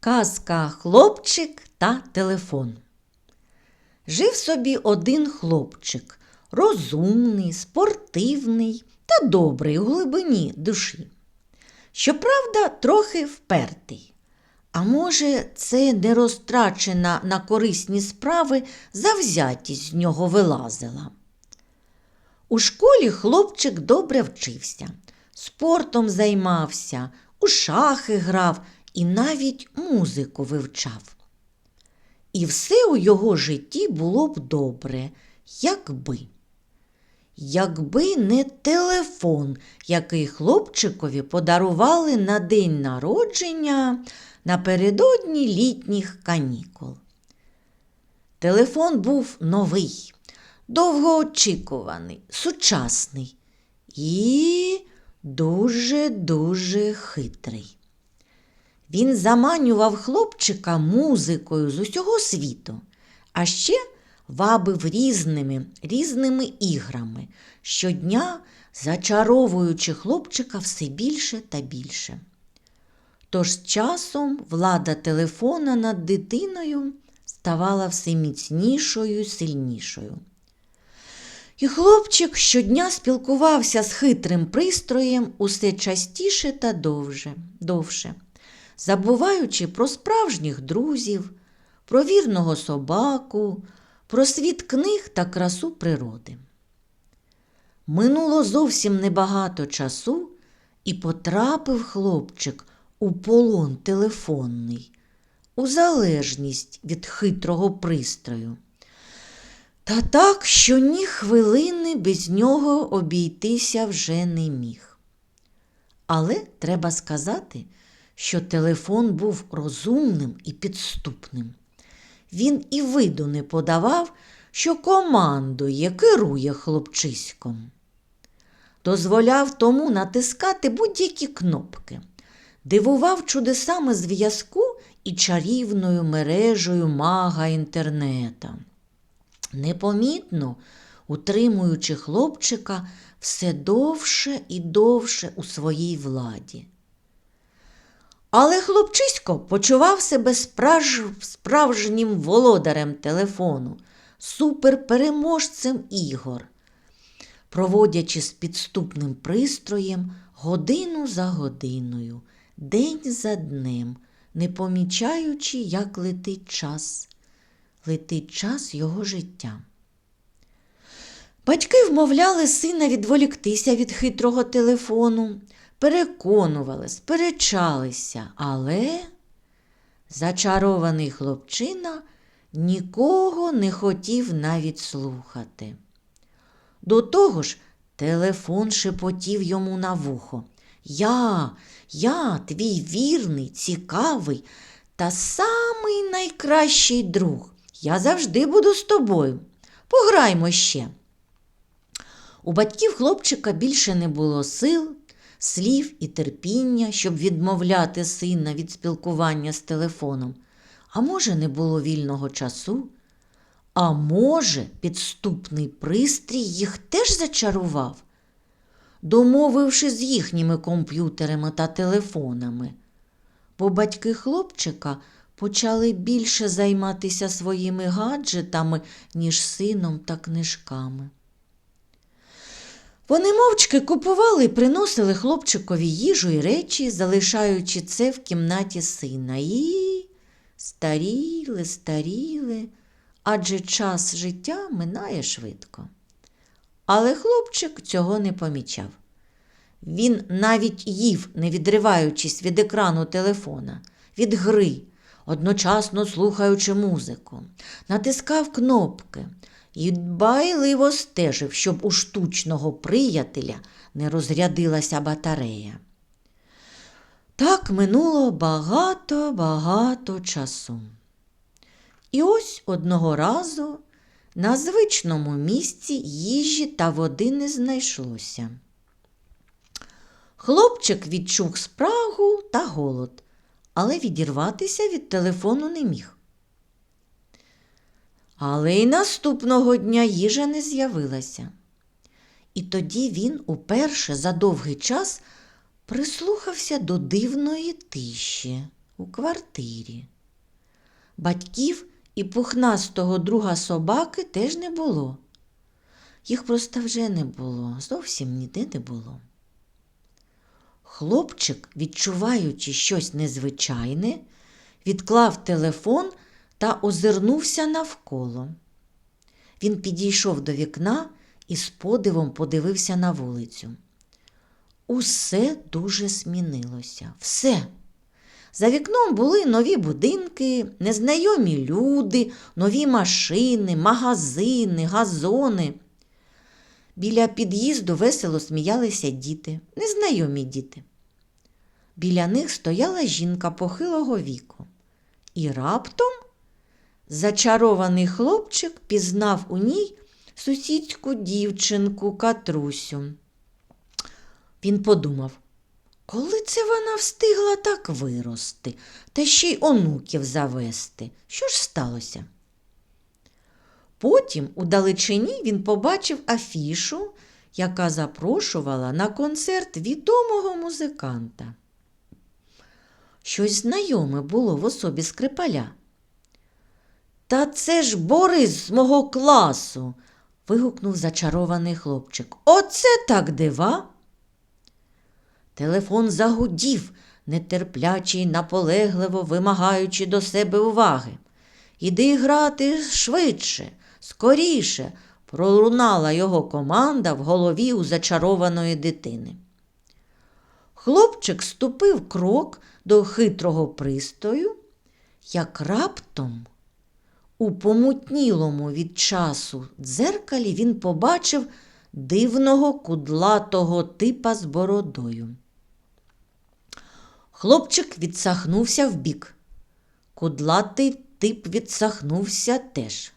Казка Хлопчик та телефон. Жив собі один хлопчик, розумний, спортивний та добрий у глибині душі. Щоправда, трохи впертий. А може, це не розтрачена на корисні справи завзятість з нього вилазила. У школі хлопчик добре вчився, спортом займався, у шахи грав і навіть музику вивчав. І все у його житті було б добре, якби. Якби не телефон, який хлопчикові подарували на день народження напередодні літніх канікул. Телефон був новий, довгоочікуваний, сучасний і дуже-дуже хитрий. Він заманював хлопчика музикою з усього світу, а ще вабив різними різними іграми, щодня зачаровуючи хлопчика все більше та більше. Тож часом влада телефона над дитиною ставала все міцнішою й сильнішою. І хлопчик щодня спілкувався з хитрим пристроєм усе частіше та довше, довше забуваючи про справжніх друзів, про вірного собаку, про світ книг та красу природи. Минуло зовсім небагато часу, і потрапив хлопчик у полон телефонний, у залежність від хитрого пристрою. Та так, що ні хвилини без нього обійтися вже не міг. Але треба сказати, що телефон був розумним і підступним. Він і виду не подавав, що командує, керує хлопчиськом. Дозволяв тому натискати будь-які кнопки, дивував чудесами зв'язку і чарівною мережею мага інтернета. Непомітно утримуючи хлопчика все довше і довше у своїй владі. Але хлопчисько почував себе справж... справжнім володарем телефону, суперпереможцем ігор, проводячи з підступним пристроєм годину за годиною, день за днем, не помічаючи, як летить час, летить час його життя. Батьки вмовляли сина відволіктися від хитрого телефону, переконували, сперечалися, але зачарований хлопчина нікого не хотів навіть слухати. До того ж, телефон шепотів йому на вухо. Я, я, твій вірний, цікавий та самий найкращий друг. Я завжди буду з тобою. Пограймо ще. У батьків хлопчика більше не було сил, слів і терпіння, щоб відмовляти сина від спілкування з телефоном. А може, не було вільного часу? А може, підступний пристрій їх теж зачарував, домовивши з їхніми комп'ютерами та телефонами. Бо батьки хлопчика почали більше займатися своїми гаджетами, ніж сином та книжками. Вони мовчки купували і приносили хлопчикові їжу і речі, залишаючи це в кімнаті сина. І старіли, старіли, адже час життя минає швидко. Але хлопчик цього не помічав. Він навіть їв, не відриваючись від екрану телефона, від гри, одночасно слухаючи музику, натискав кнопки і дбайливо стежив, щоб у штучного приятеля не розрядилася батарея. Так минуло багато-багато часу. І ось одного разу на звичному місці їжі та води не знайшлося. Хлопчик відчув спрагу та голод, але відірватися від телефону не міг. Але й наступного дня їжа не з'явилася. І тоді він уперше за довгий час прислухався до дивної тиші у квартирі. Батьків і пухнастого друга собаки теж не було. Їх просто вже не було, зовсім ніде не було. Хлопчик, відчуваючи щось незвичайне, відклав телефон та озирнувся навколо. Він підійшов до вікна і з подивом подивився на вулицю. Усе дуже змінилося. Все. За вікном були нові будинки, незнайомі люди, нові машини, магазини, газони. Біля під'їзду весело сміялися діти, незнайомі діти. Біля них стояла жінка похилого віку. І раптом зачарований хлопчик пізнав у ній сусідську дівчинку Катрусю. Він подумав, коли це вона встигла так вирости, та ще й онуків завести? Що ж сталося? Потім у далечині він побачив афішу, яка запрошувала на концерт відомого музиканта. Щось знайоме було в особі скрипаля. Та це ж Борис з мого класу. вигукнув зачарований хлопчик. Оце так дива. Телефон загудів, нетерпляче й наполегливо вимагаючи до себе уваги. Іди грати швидше, скоріше, пролунала його команда в голові у зачарованої дитини. Хлопчик ступив крок до хитрого пристою, як раптом у помутнілому від часу дзеркалі він побачив дивного кудлатого типа з бородою. Хлопчик відсахнувся вбік. Кудлатий тип відсахнувся теж.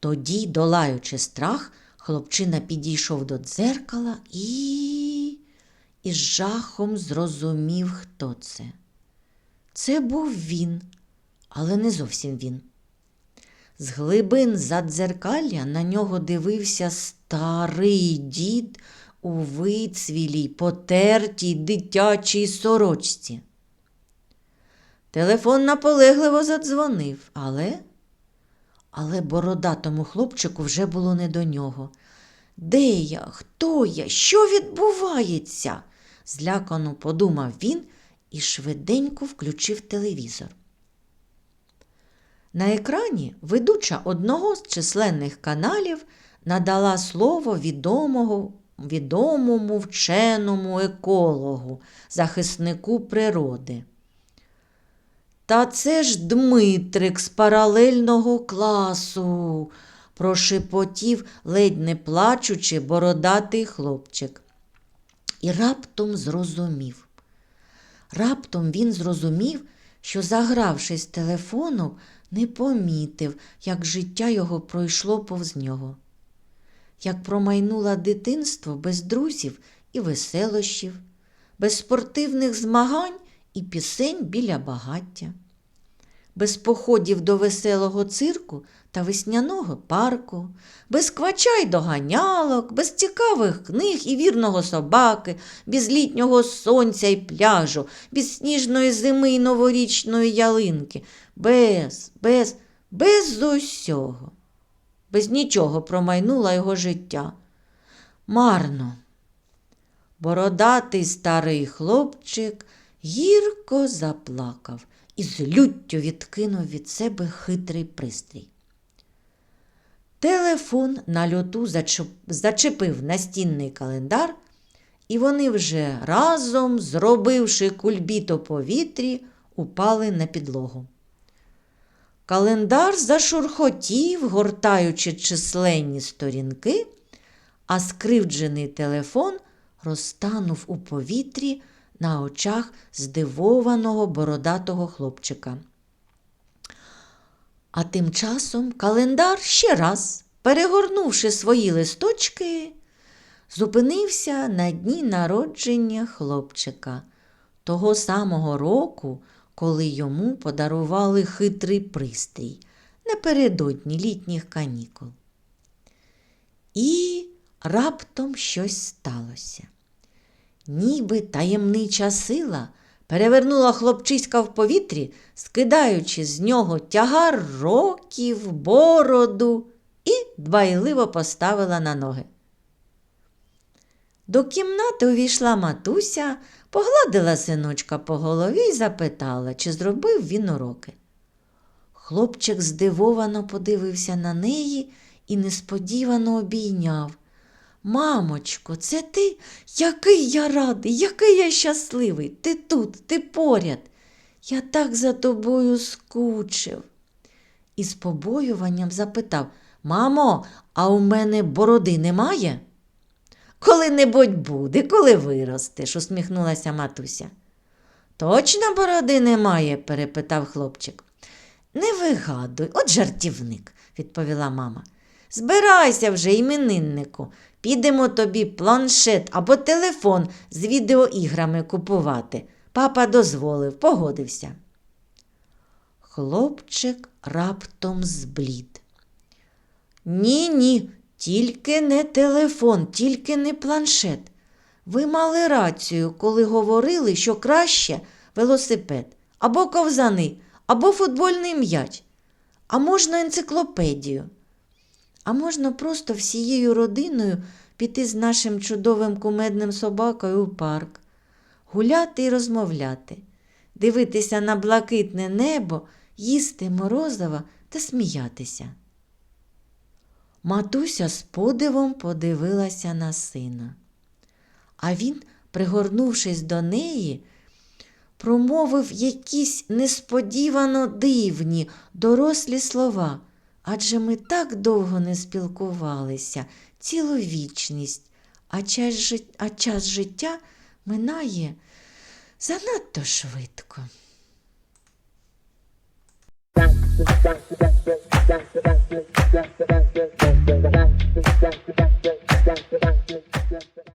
Тоді, долаючи страх, хлопчина підійшов до дзеркала і із жахом зрозумів, хто це. Це був він, але не зовсім він. З глибин задзеркалля на нього дивився старий дід у вицвілій, потертій дитячій сорочці. Телефон наполегливо задзвонив, але але бородатому хлопчику вже було не до нього. Де я? Хто я? Що відбувається? злякано подумав він і швиденько включив телевізор. На екрані ведуча одного з численних каналів надала слово відомого, відомому вченому екологу, захиснику природи. Та це ж Дмитрик з паралельного класу, прошепотів, ледь не плачучи, бородатий хлопчик. І раптом зрозумів. Раптом він зрозумів, що, загравшись телефоном, не помітив, як життя його пройшло повз нього, як промайнуло дитинство без друзів і веселощів, без спортивних змагань і пісень біля багаття, без походів до веселого цирку та весняного парку, без квача й доганялок, без цікавих книг і вірного собаки, без літнього сонця й пляжу, без сніжної зими й новорічної ялинки, без, без, без усього. Без нічого промайнуло його життя. Марно. Бородатий старий хлопчик гірко заплакав і з люттю відкинув від себе хитрий пристрій. Телефон на льоту зачепив настінний календар, і вони вже разом, зробивши кульбіт у повітрі, упали на підлогу. Календар зашурхотів, гортаючи численні сторінки, а скривджений телефон розтанув у повітрі на очах здивованого бородатого хлопчика. А тим часом календар ще раз, перегорнувши свої листочки, зупинився на дні народження хлопчика того самого року, коли йому подарували хитрий пристрій напередодні літніх канікул. І раптом щось сталося. Ніби таємнича сила перевернула хлопчиська в повітрі, скидаючи з нього тягар років, бороду і дбайливо поставила на ноги. До кімнати увійшла матуся, погладила синочка по голові і запитала, чи зробив він уроки. Хлопчик здивовано подивився на неї і несподівано обійняв. Мамочко, це ти? Який я радий, який я щасливий. Ти тут, ти поряд. Я так за тобою скучив. І з побоюванням запитав Мамо, а у мене бороди немає? Коли-небудь буде, коли виростеш, усміхнулася матуся. Точно бороди немає? перепитав хлопчик. Не вигадуй, от жартівник, відповіла мама. Збирайся вже, імениннику, підемо тобі планшет або телефон з відеоіграми купувати. Папа дозволив, погодився. Хлопчик раптом зблід. Ні, ні, тільки не телефон, тільки не планшет. Ви мали рацію, коли говорили, що краще велосипед, або ковзани, або футбольний м'яч, а можна енциклопедію. А можна просто всією родиною піти з нашим чудовим кумедним собакою у парк, гуляти і розмовляти, дивитися на блакитне небо, їсти морозива та сміятися. Матуся з подивом подивилася на сина. А він, пригорнувшись до неї, промовив якісь несподівано дивні, дорослі слова адже ми так довго не спілкувалися, цілу вічність, а час, жит... а час життя минає занадто швидко. Thank.